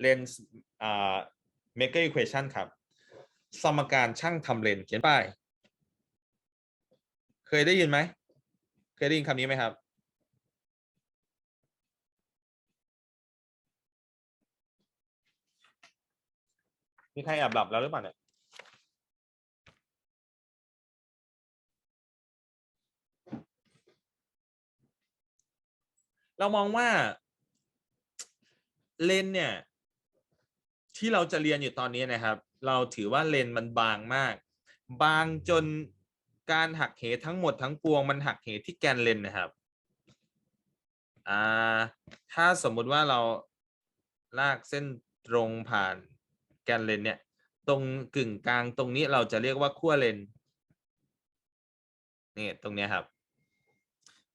เลนส์อ่า maker equation ครับ สมการช่างทำเลนส์เขียนป้าย เคยได้ยินไหม เคยได้ยินคำนี้ไหมครับ มีใครแอบหลับแล้วหรือเปล่าเนี่ยเรามองว่าเลนส์เนี่ย ที่เราจะเรียนอยู่ตอนนี้นะครับ เราถือว่าเลนส์มันบางมาก บางจนการหักเหทั้งหมดทั้งปวงมันหักเหที่แกนเลนส์นะครับอ่าถ้าสมมุติว่าเราลากเส้นตรงผ่านแกนเลนเนี่ย ตรงกึ่งกลางตรงนี้เราจะเรียกว่าขั้วเลนนี่ตรงนี้ครับ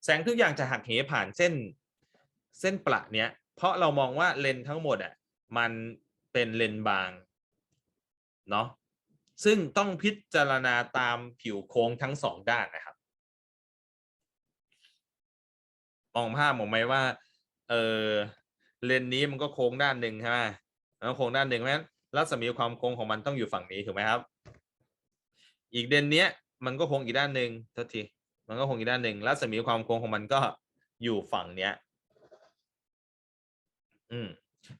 แสงทุกอย่างจะหักเหผ่านเส้นเส้นประเนี้ย เพราะเรามองว่าเลนทั้งหมดอะมัน เป็นเลนบางเนาะซึ่งต้องพิจารณาตามผิวโค้งทั้งสองด้านนะครับมองภาพผมไหมว่า เออเลนนี้มันก็โค้งด้านหนึ่งใช่ไหมแล้วโค้งด้านหนึ่งเพราะฉะนั้นรัศมีความโค้งของมันต้องอยู่ฝั่งนี้ถูกไหมครับ อีกเลนเนี้ยมันก็โค้งอีกด้านหนึ่งทษทีมันก็โค้งอีกด้านหนึ่งรัศมีความโค้งของมันก็อยู่ฝั่งเนี้ย อืม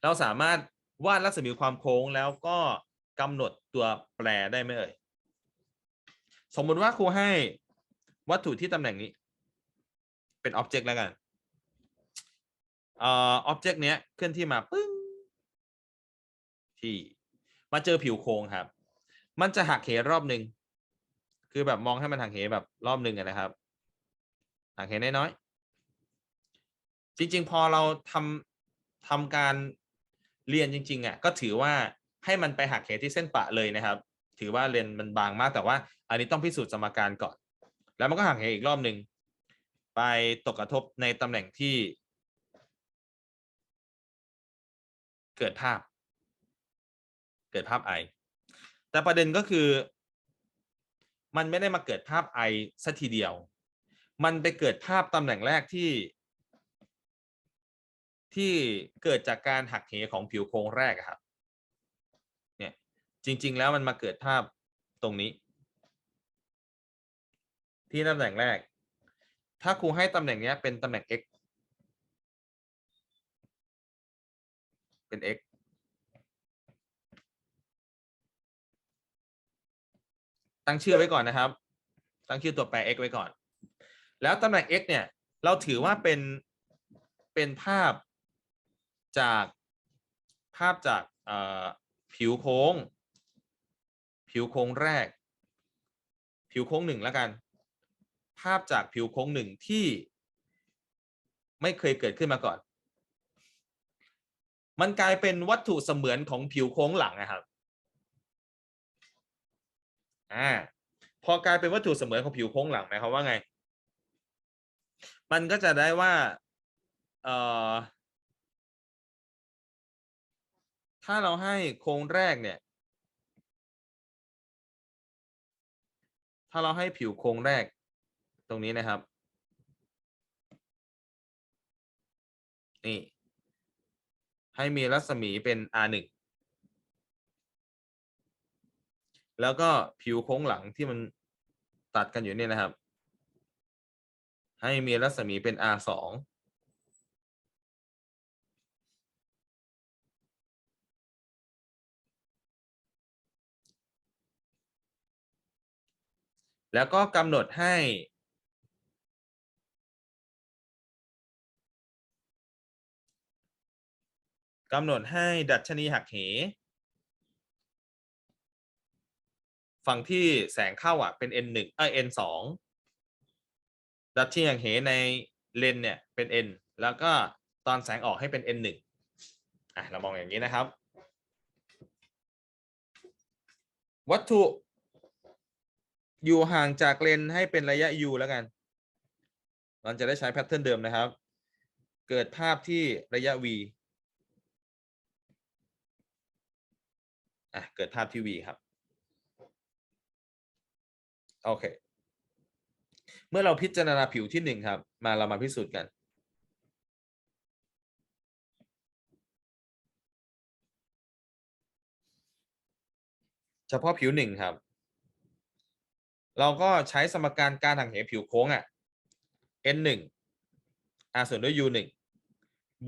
เราสามารถ วาดรัศมีความโค้งแล้วก็กำหนดตัวแปรได้ไหมเอ่ยสมมุติว่าครูให้วัตถุที่ตำแหน่งนี้ เป็นอ็อบเจกต์แล้วกันเอ่ออ็อบเจกต์เนี้ยเคลื่อนที่มาปึ้งที่มาเจอผิวโค้งครับ มันจะหักเหรอบหนึ่งคือแบบมองให้มันหักเหแบบรอบหนึ่งนะครับหักเหน้อยๆจริง ๆ พอเราทำทำการ เรียนจริงๆอะก็ถือว่าให้มันไปหักเหที่เส้นปะเลยนะครับ ถือว่าเลนมันบางมากแต่ว่า อันนี้ต้องพิสูจน์สมการก่อน แล้วมันก็หักเหอีกรอบหนึ่งไปตกกระทบในตำแหน่งที่ เกิดภาพ เกิดภาพไอแต่ประเด็นก็คือ มันไม่ได้มาเกิดภาพไอสัทีเดียว มันไปเกิดภาพตำแหน่งแรกที่ ที่เกิดจากการหักเหของผิวโครงแรกครับ เนี่ยจริง ๆ แล้วมันมาเกิดภาพตรงนี้ ที่ตำแหน่งแรก ถ้าครูให้ตำแหน่งนี้เป็นตำแหน่ง x เป็น x ตั้งชื่อไว้ก่อนนะครับ ตั้งชื่อตัวแปร x ไว้ก่อน แล้วตำแหน่ง x เนี่ย เราถือว่าเป็น เป็นภาพ จากภาพจากผิวโค้ง ผิวโค้งแรก ผิวโค้งหนึ่งแล้วกัน ภาพจากผิวโค้งหนึ่งที่ไม่เคยเกิดขึ้นมาก่อน มันกลายเป็นวัตถุเสมือนของผิวโค้งหลังนะครับอ่าพอกลายเป็นวัตถุเสมือนของผิวโค้งหลังหมายความว่าไง มันก็จะได้ว่าเอ่อ ถ้าเราให้โครงแรกเนี่ย ถ้าเราให้ผิวโครงแรกตรงนี้นะครับ นี่ ให้มีรัศมีเป็น R หนึ่งแล้วก็ผิวโค้งหลังที่มันตัดกันอยู่เนี่ยนะครับ ให้มีรัศมีเป็น R สอง แล้วก็กำหนดให้ กำหนดให้ดัชนีหักเห ฝั่งที่แสงเข้าอะเป็น n หนึ่งเอ้ย n สองดัชนีหักเหในเลนเนี่ยเป็น n แล้วก็ตอนแสงออกให้เป็น n หนึ่งอะเรามองอย่างนี้นะครับ วัตถุ อยู่ห่างจากเลนให้เป็นระยะ u แล้วกันมันจะได้ใช้แพทเทิร์นเดิมนะครับ เกิดภาพที่ระยะ v อะ เกิดภาพที่ v ครับ โอเค เมื่อเราพิจารณาผิวที่หนึ่งครับ มาเรามาพิสูจน์กันเฉพาะผิวหนึ่งครับ เราก็ใช้สมการการหักเหผิวโค้งอะ n หนึ่ง r ส่วนด้วย u หนึ่ง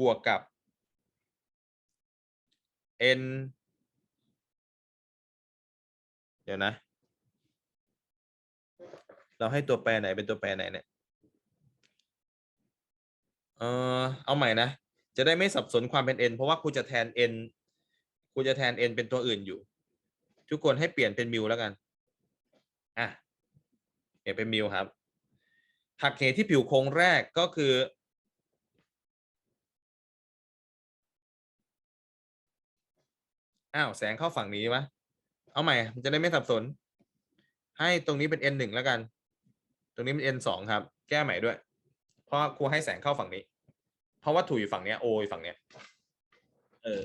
บวกกับ n เดี๋ยวนะ เราให้ตัวแปรไหนเป็นตัวแปรไหนเนี่ย เออเอาใหม่นะ จะได้ไม่สับสนความเป็น n เพราะว่าครูจะแทน n ครูจะแทน n เป็นตัวอื่นอยู่ ทุกคนให้เปลี่ยนเป็นมิวแล้วกัน เปลี่ยนเป็นมิวครับ หักเหที่ผิวโค้งแรกก็คือ อ้าว แสงเข้าฝั่งนี้วะเอาใหม่ มันจะได้ไม่สับสน ให้ตรงนี้เป็น n หนึ่งแล้วกัน ตรงนี้เป็น n สองครับ แก้ใหม่ด้วย เพราะครูให้แสงเข้าฝั่งนี้ เพราะวัตถุอยู่ฝั่งเนี้ย o อยู่ฝั่งเนี้ย เออ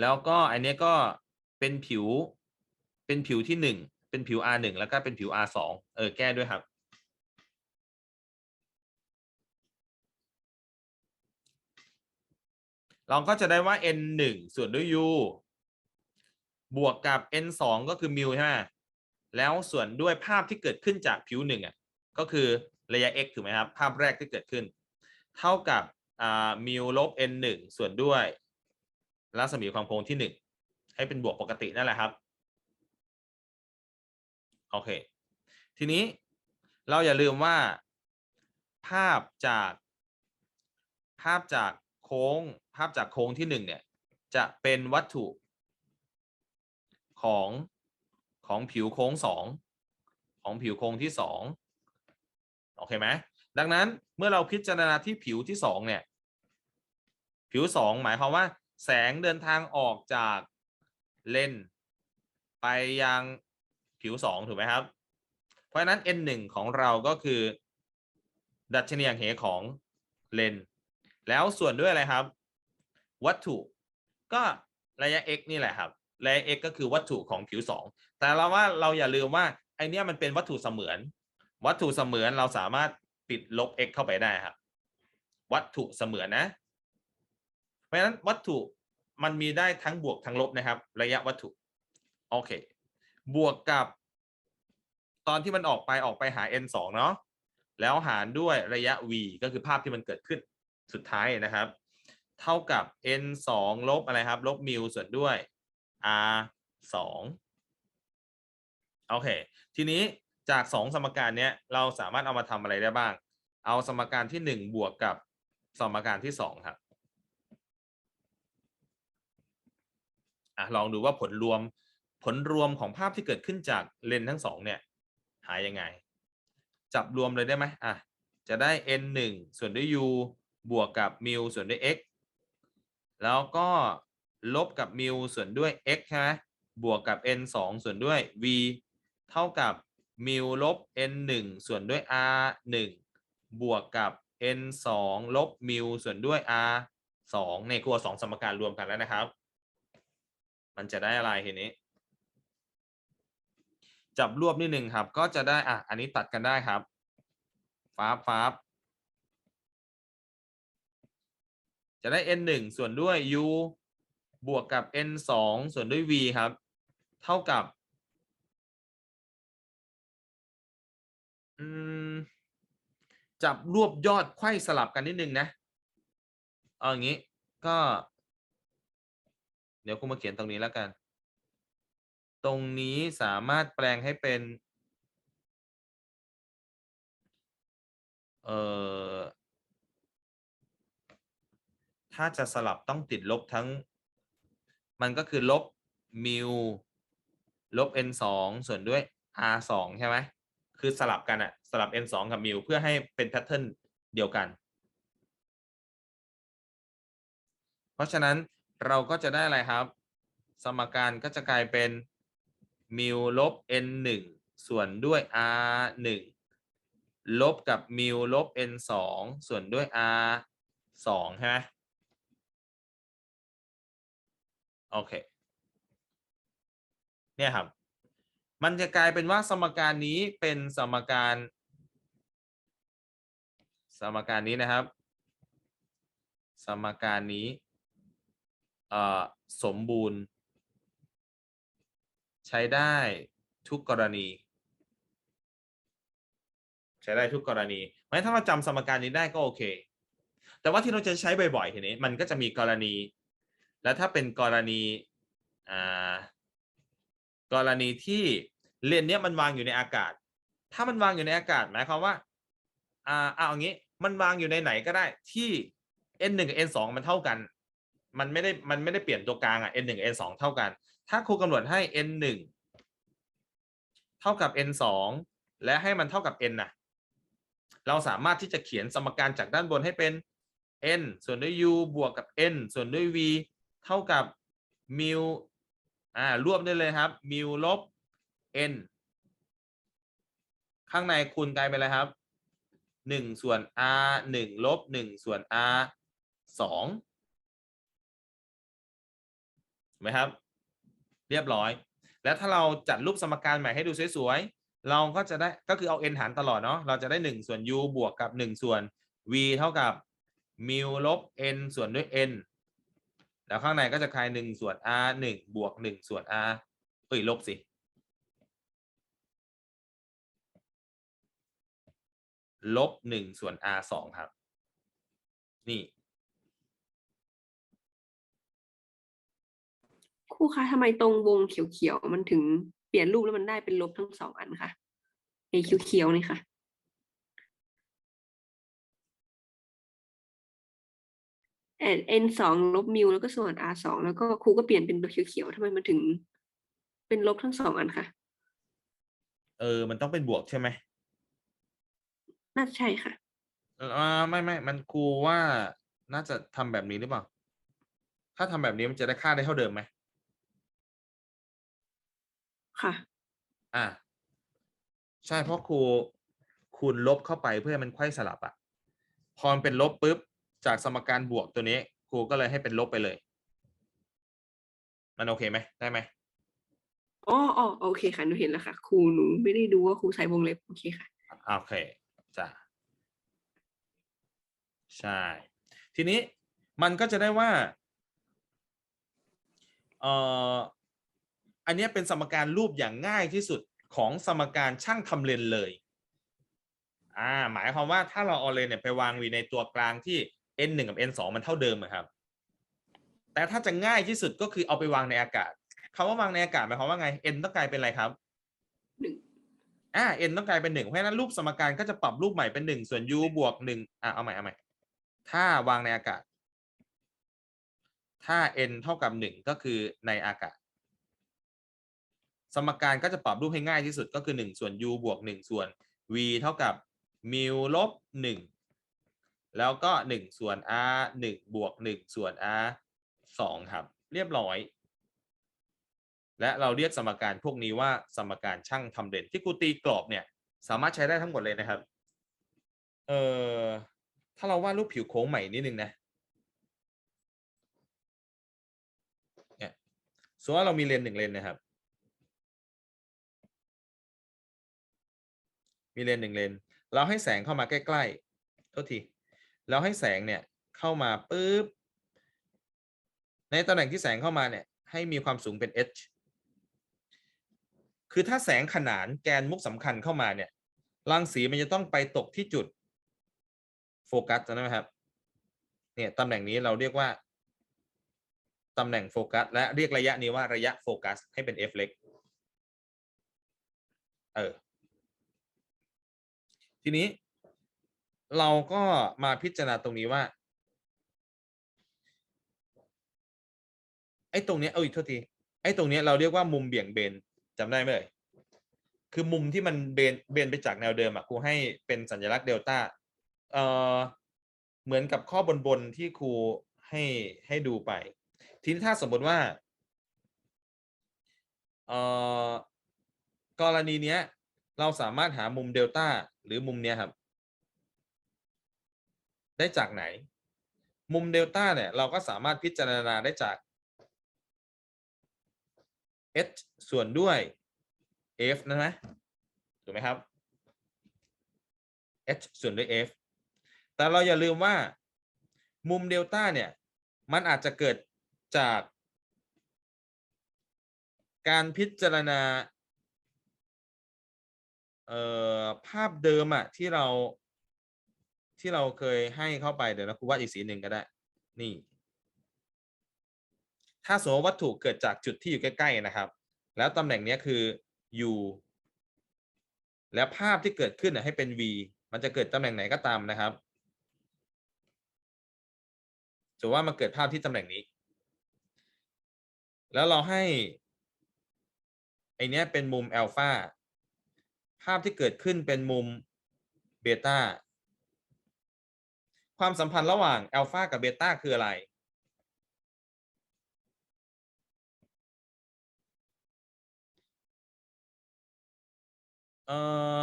แล้วก็อันเนี้ยก็เป็นผิว เป็นผิวที่หนึ่งเป็นผิว R หนึ่งแล้วก็เป็นผิว R สองเออแก้ด้วยครับ เราก็จะได้ว่า n หนึ่งส่วนด้วย u บวกกับ n สองก็คือมิวใช่ไหมแล้วส่วนด้วยภาพที่เกิดขึ้นจากผิวหนึ่งอะก็คือระยะ x ถูกไหมครับภาพแรกที่เกิดขึ้น เท่ากับมิวลบ n หนึ่งส่วนด้วยรัศมีความโค้งที่หนึ่งให้เป็นบวกปกตินั่นแหละครับ โอเค ทีนี้เราอย่าลืมว่า ภาพจาก ภาพจากโค้ง ภาพจากโค้งที่หนึ่งเนี่ย จะเป็นวัตถุของของผิวโค้งสองของผิวโค้งที่สองโอเคไหมดังนั้นเมื่อเราพิจารณาที่ผิวที่สองเนี่ย ผิวสองหมายความว่า แสงเดินทางออกจากเลนส์ไปยัง ผิวสองถูกไหมครับ เพราะฉะนั้น n 1ของเราก็คือ ดัชนียางเหของเลนส์แล้วส่วนด้วยอะไรครับ วัตถุก็ระยะ x นี่แหละครับระยะ x ก็คือวัตถุของผิวสองแต่เราว่าเราอย่าลืมว่าไอเนี้ยมันเป็นวัตถุเสมือน วัตถุเสมือนเราสามารถปิดลบ x เข้าไปได้ครับ วัตถุเสมือนนะ เพราะฉะนั้นวัตถุมันมีได้ทั้งบวกทั้งลบนะครับ ระยะวัตถุ โอเค บวกกับ ตอนที่มันออกไปออกไปหา n 2เนาะแล้วหารด้วยระยะ v ก็คือภาพที่มันเกิดขึ้นสุดท้ายนะครับ เท่ากับ n 2ลบอะไรครับลบมิวส่วนด้วย r 2โอเค ทีนี้จาก 2 สมการเนี้ยเราสามารถเอามาทำอะไรได้บ้าง เอาสมการที่ 1 บวกกับสมการที่ 2 ครับอะลองดูว่าผลรวม ผลรวมของภาพที่เกิดขึ้นจากเลนทั้งสองเนี่ยหายังไง จับรวมเลยได้ไหมอะจะได้ n 1ส่วนด้วย u บวกกับมิวส่วนด้วย x แล้วก็ลบกับมิวส่วนด้วย x ใช่ไหมบวกกับ n 2ส่วนด้วย v เท่ากับมิวลบ n 1ส่วนด้วย r 1บวกกับ n 2ลบมิวส่วนด้วย r 2ในครัวสองสมการรวมกันแล้วนะครับ มันจะได้อะไรทีนี้ จับรวบนิดนึงครับ ก็จะได้อะอันนี้ตัดกันได้ครับฟ้าฟ้าจะได้ n 1ส่วนด้วย u บวกกับ n 2ส่วนด้วย v ครับ เท่ากับ จับรวบยอดไขว้สลับกันนิดนึงนะ เอาอย่างนี้ก็ เดี๋ยวกูมาเขียนตรงนี้แล้วกัน ตรงนี้สามารถแปลงให้เป็น เอ่อ ถ้าจะสลับต้องติดลบทั้ง มันก็คือลบมิวลบ n สองส่วนด้วย r สองใช่ไหม คือสลับกันอะสลับ n สองกับมิวเพื่อให้เป็นแพทเทิร์นเดียวกัน เพราะฉะนั้นเราก็จะได้อะไรครับ สมการก็จะกลายเป็น มิวลบ n หนึ่งส่วนด้วย r หนึ่งลบกับมิวลบ n สองส่วนด้วย r สองใช่ไหมโอเค เนี่ยครับ มันจะกลายเป็นว่าสมการนี้เป็นสมการ สมการนี้นะครับ สมการนี้สมบูรณ์ ใช้ได้ทุกกรณี ใช้ได้ทุกกรณีเพราะฉะนั้นถ้าเราจำสมการนี้ได้ก็โอเค แต่ว่าที่เราจะใช้บ่อยๆทีนี้มันก็จะมีกรณี แล้วถ้าเป็นกรณีอ่ากรณีที่เลนเนี้ยมันวางอยู่ในอากาศ ถ้ามันวางอยู่ในอากาศหมายความว่าอ่าเอาอย่างนี้มันวางอยู่ในไหนก็ได้ที่ n 1กับ n 2มันเท่ากัน มันไม่ได้มันไม่ได้เปลี่ยนตัวกลางอะ n 1กับ n 2เท่ากัน ถ้าครูกำหนดให้ n 1เท่ากับ n 2และให้มันเท่ากับ n นะเราสามารถที่จะเขียนสมการจากด้านบนให้เป็น n ส่วนด้วย u บวกกับ n ส่วนด้วย v เท่ากับ mu อ่ารวบได้เลยครับ mu ลบ n ข้างในคูณกลายเป็นอะไรครับหนึ่งส่วน r หนึ่งลบหนึ่งส่วน r สองไหมครับ เรียบร้อย แล้วถ้าเราจัดรูปสมการใหม่ให้ดูสวยๆ เราก็จะได้ก็คือเอา n หารตลอดเนาะ เราจะได้หนึ่งส่วน u บวกกับหนึ่งส่วน v เท่ากับ mu ลบ n ส่วนด้วย n แล้วข้างในก็จะคลายหนึ่งส่วน r หนึ่งบวกหนึ่งส่วน r เอ้ยลบสิลบหนึ่งส่วน r สองครับ นี่ ครูคะทำไมตรงวงเขียวๆมันถึงเปลี่ยนรูปแล้วมันได้เป็นลบทั้งสองอันคะไอ้เขียวๆนี่ค่ะเอ็นเอ็นสองลบมิวแล้วก็ส่วน r สองแล้วก็ครูก็เปลี่ยนเป็นตัวเขียวๆทำไมมันถึง เป็นลบทั้งสองอันคะเออ มันต้องเป็นบวกใช่ไหมน่าจะใช่ค่ะเอออ่าไม่ไม่มันครูว่าน่าจะทำแบบนี้หรือเปล่า ถ้าทำแบบนี้มันจะได้ค่าได้เท่าเดิมไหม ค่ะ อ่าใช่เพราะครูคูณลบเข้าไปเพื่อให้มันไขว้สลับอะพอมันเป็นลบปุ๊บจากสมการบวกตัวนี้ครูก็เลยให้เป็นลบไปเลย มันโอเคไหมได้ไหมอ๋ออ๋อโอเคค่ะ หนูเห็นแล้วค่ะ ครูหนูไม่ได้ดูว่าครูใส่วงเล็บ โอเคค่ะ อ่าโอเคจ้ะใช่ ทีนี้มันก็จะได้ว่าเอ่อ อันเนี้ยเป็นสมการรูปอย่างง่ายที่สุดของสมการช่างทำเลนเลยอ่าหมายความว่าถ้าเราเอาเลนเนี่ยไปวางไว้ในตัวกลางที่ n 1กับ n 2มันเท่าเดิมอะครับ แต่ถ้าจะง่ายที่สุดก็คือเอาไปวางในอากาศคำว่าวางในอากาศหมายความว่าไง n ต้องกลายเป็นอะไรครับหนึ่งอ่า n ต้องกลายเป็นหนึ่งเพราะฉะนั้นรูปสมการก็จะปรับรูปใหม่เป็นหนึ่งส่วน u บวกหนึ่งอะเอาใหม่เอาใหม่ถ้าวางในอากาศ ถ้า n เท่ากับหนึ่งก็คือในอากาศ สมการก็จะปรับรูปให้ง่ายที่สุดก็คือหนึ่งส่วน u บวกหนึ่งส่วน v เท่ากับ mu ลบหนึ่งแล้วก็หนึ่งส่วน r หนึ่งบวกหนึ่งส่วน r สองครับ เรียบร้อย และเราเรียกสมการพวกนี้ว่าสมการช่างทำเด่นที่ครูตีกรอบเนี่ย สามารถใช้ได้ทั้งหมดเลยนะครับ เอ่อ ถ้าเราวาดรูปผิวโค้งใหม่นิดนึงนะเนี่ยสมมติว่าเรามีเลนหนึ่งเลนนะครับ มีเลนหนึ่งเลน เราให้แสงเข้ามาใกล้ๆโทษทีเราให้แสงเนี่ยเข้ามาปุ๊บ ในตำแหน่งที่แสงเข้ามาเนี่ยให้มีความสูงเป็น h คือถ้าแสงขนานแกนมุกสำคัญเข้ามาเนี่ยรังสีมันจะต้องไปตกที่จุดโฟกัสจำได้ไหมครับ เนี่ยตำแหน่งนี้เราเรียกว่าตำแหน่งโฟกัสและเรียกระยะนี้ว่าระยะโฟกัสให้เป็น f เล็ก เออ ทีนี้ เราก็มาพิจารณาตรงนี้ว่าไอ้ตรงเนี้ยเอาอีกทษทีไอ้ตรงเนี้ยเราเรียกว่ามุมเบี่ยงเบนจำได้ไหมเอ่ยคือมุมที่มันเบนเบนไปจากแนวเดิมอะครูให้เป็นสัญลักษณ์เดลต้าเอ่อเหมือนกับข้อบนบนที่ครูให้ให้ดูไป ทีนี้ถ้าสมมติว่าเอ่อกรณีเนี้ย เราสามารถหามุมเดลต้า หรือมุมเนี้ยครับ ได้จากไหน มุมเดลต้าเนี่ยเราก็สามารถพิจารณาได้จาก h ส่วนด้วย f นะไหมถูกไหมครับ h ส่วนด้วย f แต่เราอย่าลืมว่ามุมเดลต้าเนี่ย มันอาจจะเกิดจาก การพิจารณา ภาพเดิมอะที่เราที่เราเคยให้เข้าไปเดี๋ยวนะครูวาดอีกสีหนึ่งก็ได้ นี่ ถ้าสมมติวัตถุเกิดจากจุดที่อยู่ใกล้ๆนะครับ แล้วตำแหน่งนี้คือ u แล้วภาพที่เกิดขึ้นน่ะให้เป็น v มันจะเกิดตำแหน่งไหนก็ตามนะครับสมมติว่ามันเกิดภาพที่ตำแหน่งนี้ แล้วเราให้ไอเนี้ยเป็นมุมอัลฟา ภาพที่เกิดขึ้นเป็นมุมเบต้าความสัมพันธ์ระหว่างอัลฟากับเบต้าคืออะไร เอ่อ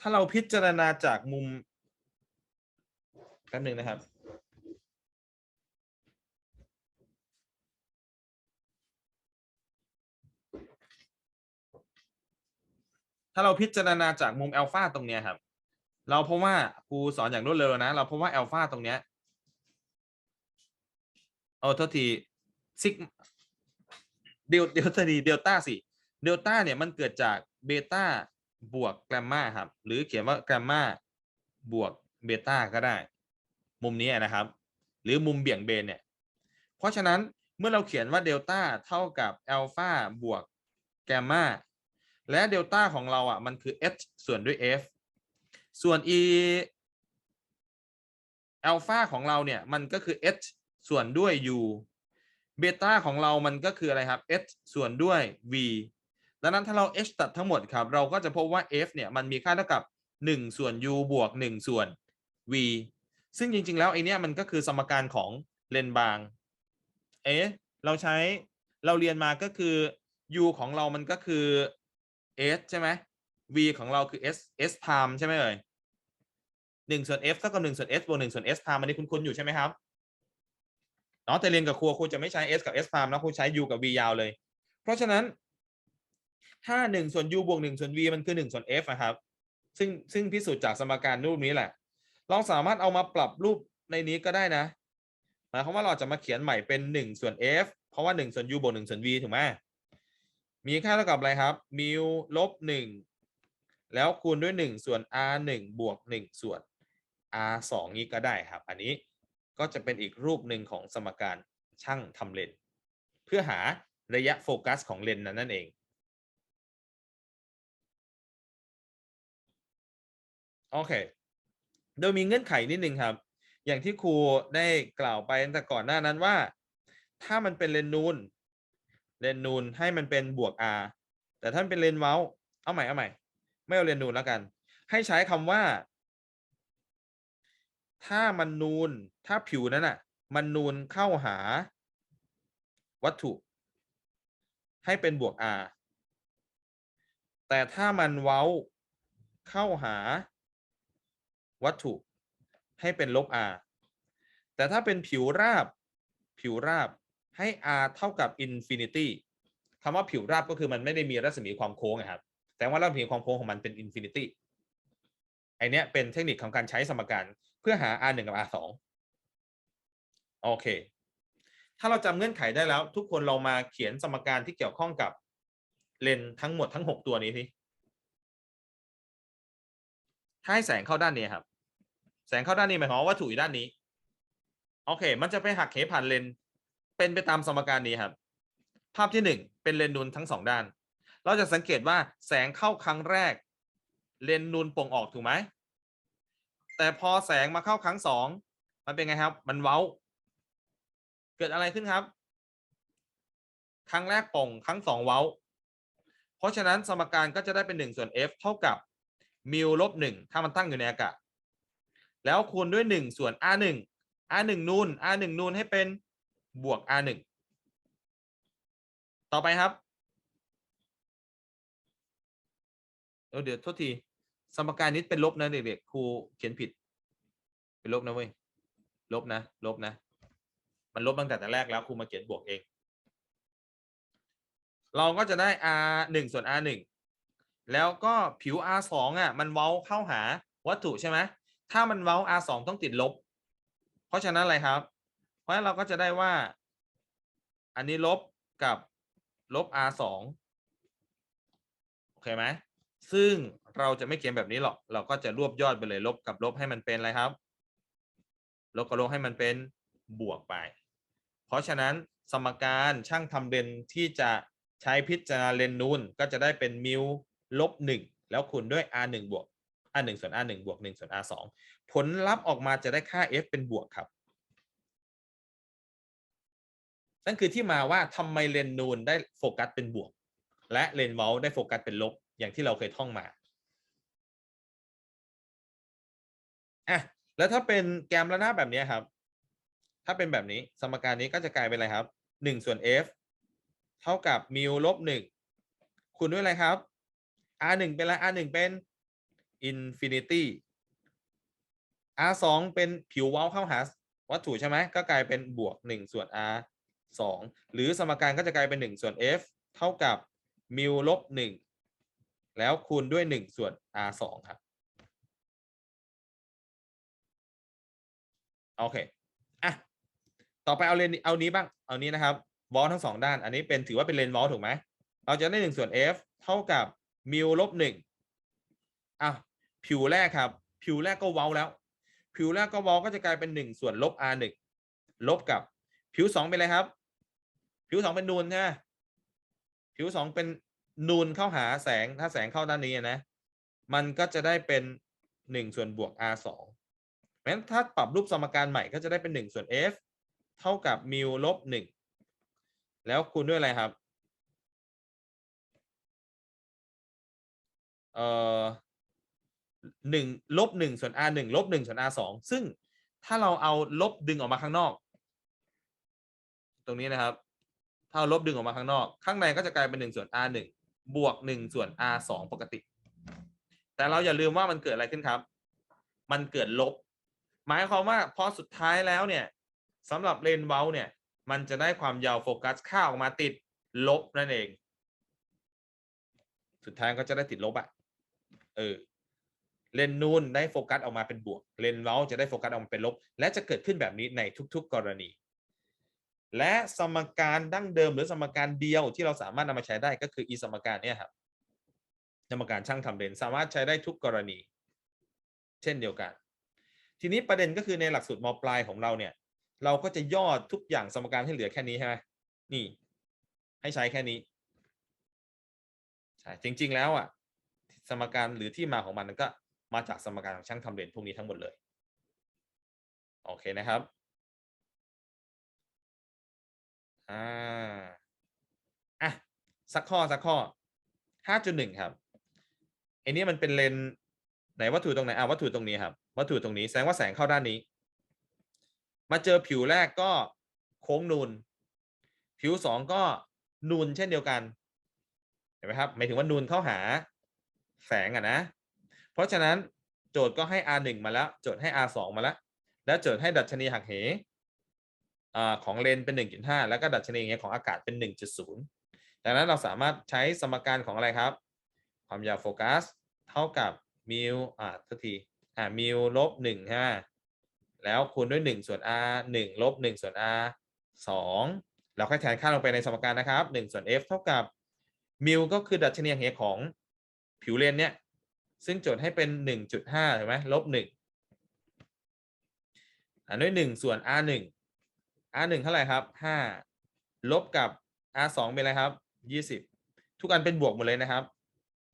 ถ้าเราพิจารณาจากมุมแป๊บหนึ่งนะครับ ถ้าเราพิจารณาจากมุมอัลฟาตรงเนี้ยครับ เราเพราะว่าครูสอนอย่างรวดเร็วนะ เราเพราะว่าอัลฟาตรงเนี้ยเอาโทษทีซิกเดลเดลต้าดีเดลต้าสิเดลต้าเนี่ยมันเกิดจากเบต้าบวกแกรมมาครับ หรือเขียนว่าแกรมมาบวกเบต้าก็ได้ มุมนี้นะครับ หรือมุมเบี่ยงเบนเนี่ย เพราะฉะนั้นเมื่อเราเขียนว่าเดลต้าเท่ากับอัลฟาบวกแกมมา และเดลต้าของเราอะมันคือ h ส่วนด้วย f ส่วน e อัลฟาของเราเนี่ยมันก็คือ h ส่วนด้วย u เบต้าของเรามันก็คืออะไรครับ h ส่วนด้วย v ดังนั้นถ้าเรา h ตัดทั้งหมดครับ เราก็จะพบว่า f เนี่ยมันมีค่าเท่ากับ 1 ส่วน u บวก 1 ส่วน v ซึ่งจริง ๆ แล้วไอเนี้ยมันก็คือสมการของเลนบาง เอ๊ะ เราใช้เราเรียนมาก็คือ u ของเรามันก็คือ s ใช่ไหม v ของเราคือ s s prime ใช่ไหมเอ่ยหนึ่งส่วน f เท่ากับหนึ่งส่วน s บวกหนึ่งส่วน s prime อันนี้คุณคุณอยู่ใช่ไหมครับเนาะแต่เรียนกับครูครูจะไม่ใช้ s กับ s prime นะครูใช้ u กับ v ยาวเลย เพราะฉะนั้นถ้าหนึ่งส่วน u บวกหนึ่งส่วน v มันคือหนึ่งส่วน f นะครับ ซึ่งซึ่งพิสูจน์จากสมการรูปนี้แหละ เราสามารถเอามาปรับรูปในนี้ก็ได้นะหมายความว่าเราจะมาเขียนใหม่เป็นหนึ่งส่วน f เพราะว่าหนึ่งส่วน u บวกหนึ่งส่วน v ถูกไหม มีค่าเท่ากับอะไรครับมิวลบหนึ่งแล้วคูณด้วยหนึ่งส่วน r หนึ่งบวกหนึ่งส่วน r สองนี้ก็ได้ครับ อันนี้ก็จะเป็นอีกรูปหนึ่งของสมการช่างทำเลนเพื่อหาระยะโฟกัสของเลนนั้นนั่นเอง โอเค โดยมีเงื่อนไขนิดนึงครับ อย่างที่ครูได้กล่าวไปตั้งแต่ก่อนหน้านั้นว่า ถ้ามันเป็นเลนนูน เลนนูนให้มันเป็นบวก r แต่ถ้านเป็นเลนเว้าเอาใหม่เอาใหม่ ไม่เอาเลนนูนแล้วกัน ให้ใช้คำว่า ถ้ามันนูนถ้าผิวนั้นอะ มันนูนเข้าหา วัตถุ ให้เป็นบวก r แต่ถ้ามันเว้าเข้าหา วัตถุ ให้เป็นลบ r แต่ถ้าเป็นผิวราบ ผิวราบ ให้ r เท่ากับ infinity คำว่าผิวราบก็คือมันไม่ได้มีรัศมีความโค้งนะครับ แต่ว่ารัศมีความโค้งของมันเป็น infinity ไอเนี้ยเป็นเทคนิคของการใช้สมการเพื่อหา r 1กับ r 2โอเค ถ้าเราจำเงื่อนไขได้แล้ว ทุกคนเรามาเขียนสมการที่เกี่ยวข้องกับเลนทั้งหมดทั้ง 6 ตัวนี้ทีถ้าให้แสงเข้าด้านนี้ครับ แสงเข้าด้านนี้หมายความว่าวัตถุอยู่ด้านนี้ โอเค มันจะไปหักเหผ่านเลน เป็นไปตามสมการนี้ครับ ภาพที่หนึ่งเป็นเลนนูนทั้งสองด้าน เราจะสังเกตว่าแสงเข้าครั้งแรก เลนนูนปงออกถูกไหมแต่พอแสงมาเข้าครั้งสองมันเป็นไงครับ มันเว้า เกิดอะไรขึ้นครับ ครั้งแรกป่งครั้งสองเว้า เพราะฉะนั้นสมการก็จะได้เป็นหนึ่งส่วน f เท่ากับมิวลบหนึ่งถ้ามันตั้งอยู่ในอากาศแล้วคูณด้วยหนึ่งส่วน r หนึ่ง r หนึ่งนูน r หนึ่งนูนให้เป็น บวก r หนึ่งต่อไปครับเออเดี๋ยวโทษที สมการนี้เป็นลบนะเด็กๆครูเขียนผิด เป็นลบนะเว้ยลบนะลบนะ มันลบตั้งแต่แต่แรกแล้วครูมาเขียนบวกเอง เราก็จะได้ r หนึ่งส่วน r หนึ่งแล้วก็ผิว r สองอะ มันเว้าเข้าหาวัตถุใช่ไหมถ้ามันเว้า r สองต้องติดลบ เพราะฉะนั้นอะไรครับ ราะฉะนั้นเราก็จะได้ว่า อันนี้ลบกับลบ r สองโอเคไหมซึ่งเราจะไม่เขียนแบบนี้หรอก เราก็จะรวบยอดไปเลยลบกับลบให้มันเป็นอะไรครับ ลบกับลบให้มันเป็นบวกไป เพราะฉะนั้นสมการช่างทำเลนที่จะใช้พิจารณาเลนนูนก็จะได้เป็นมิวลบหนึ่งแล้วคูณด้วย r หนึ่งบวก r หนึ่งส่วน r หนึ่งบวกหนึ่งส่วน r สองผลลัพธ์ออกมาจะได้ค่า f เป็นบวกครับ นั่นคือที่มาว่าทำไมเลนนูนได้โฟกัสเป็นบวก และเลนเวลได้โฟกัสเป็นลบอย่างที่เราเคยท่องมาอะแล้วถ้าเป็นแกมระนาบแบบนี้ครับ ถ้าเป็นแบบนี้สมการนี้ก็จะกลายเป็นอะไรครับหนึ่งส่วน f เท่ากับมิวลบหนึ่งคูณด้วยอะไรครับ r หนึ่งเป็นอะไร r หนึ่งเป็น infinity r สองเป็นผิวเว้าเข้าหาวัตถุใช่ไหมก็กลายเป็นบวกหนึ่งส่วน r สองหรือสมการก็จะกลายเป็นหนึ่งส่วน f เท่ากับมิวลบหนึ่งแล้วคูณด้วยหนึ่งส่วน r สองครับโอเคอะต่อไปเอาเลนเอานี้บ้าง เอานี้นะครับวอลทั้งสองด้าน อันนี้เป็นถือว่าเป็นเลนวอลถูกไหม เราจะได้หนึ่งส่วน f เท่ากับมิวลบหนึ่งอะผิวแรกครับ ผิวแรกก็ว้าแล้ว ผิวแรกก็ว้าก็จะกลายเป็นหนึ่งส่วนลบ r หนึ่งลบกับผิวสองเป็นอะไรครับ ผิวสองเป็นนูนใช่ไหมผิวสองเป็นนูนเข้าหาแสงถ้าแสงเข้าด้านนี้นะ มันก็จะได้เป็นหนึ่งส่วนบวก r สองเพราะฉะนั้นถ้าปรับรูปสมการใหม่ก็จะได้เป็นหนึ่งส่วน f เท่ากับมิวลบหนึ่งแล้วคูณด้วยอะไรครับ เอ่อหนึ่งลบหนึ่งส่วน r หนึ่งลบหนึ่งส่วน r สองซึ่งถ้าเราเอาลบดึงออกมาข้างนอก ตรงนี้นะครับ ถ้าเอาลบดึงออกมาข้างนอก ข้างในก็จะกลายเป็นหนึ่งส่วน r หนึ่งบวกหนึ่งส่วน r สองปกติ แต่เราอย่าลืมว่ามันเกิดอะไรขึ้นครับ มันเกิดลบ หมายความว่าพอสุดท้ายแล้วเนี่ยสำหรับเลนเว้าเนี่ย มันจะได้ความยาวโฟกัสค่าออกมาติดลบนั่นเอง สุดท้ายก็จะได้ติดลบอะเออเลนนูนได้โฟกัสออกมาเป็นบวก เลนเว้าจะได้โฟกัสออกมาเป็นลบ และจะเกิดขึ้นแบบนี้ในทุก ๆ กรณี และสมการดั้งเดิมหรือสมการเดียวที่เราสามารถนำมาใช้ได้ก็คืออีสมการเนี่ยครับสมการช่างทำเลนสามารถใช้ได้ทุกกรณี เช่นเดียวกัน ทีนี้ประเด็นก็คือในหลักสูตรมปลายของเราเนี่ย เราก็จะย่อทุกอย่างสมการให้เหลือแค่นี้ใช่ไหมนี่ ให้ใช้แค่นี้ใช่จริง ๆ แล้วอะ สมการหรือที่มาของมันก็มาจากสมการของช่างทำเลนพวกนี้ทั้งหมดเลย โอเคนะครับ อ่าอะสักข้อสักข้อห้าจุดหนึ่งครับไอ้นี่มันเป็นเลนไหนวัตถุตรงไหนอะวัตถุตรงนี้ครับ วัตถุตรงนี้แสดงว่าแสงเข้าด้านนี้ มาเจอผิวแรกก็โค้งนูน ผิวสองก็นูนเช่นเดียวกันเห็นไหมครับหมายถึงว่านูนเข้าหาแสงอะนะ เพราะฉะนั้นโจทย์ก็ให้ r 1มาแล้ว โจทย์ให้ r 2มาแล้ว แล้วโจทย์ให้ดัชนีหักเห ของเลนเป็น 1.5 แล้วก็ดัชนีเงี้ยของอากาศเป็น 1.0 ดังนั้นเราสามารถใช้สมการของอะไรครับ ความยาวโฟกัสเท่ากับมิวอ่าทีอ่ามิวลบหนึ่งห้แล้วคูณด้วย 1 ส่วน r 1ลบ1ส่วน r 2เราค่อยแทนค่าลงไปในสมการนะครับ 1 ส่วน f เท่ากับมิวก็คือดัชนีเงี้ยของผิวเลนเนี่ยซึ่งโจทย์ให้เป็น 1.5ใช่ไหมลบ1อ่าด้วย 1 ส่วน r 1 อาร์หนึ่งเท่าไหร่ครับห้าลบกับอาร์สองเป็นอะไรครับยี่สิบทุกอันเป็นบวกหมดเลยนะครับ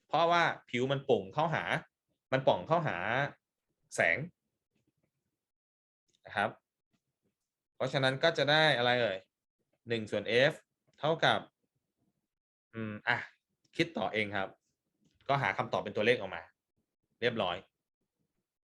เพราะว่าผิวมันป่งเข้าหา มันป่องเข้าหาแสงนะครับ เพราะฉะนั้นก็จะได้อะไรเอ่ยหนึ่งส่วน f เท่ากับ อืมอะ คิดต่อเองครับ ก็หาคำตอบเป็นตัวเลขออกมา เรียบร้อย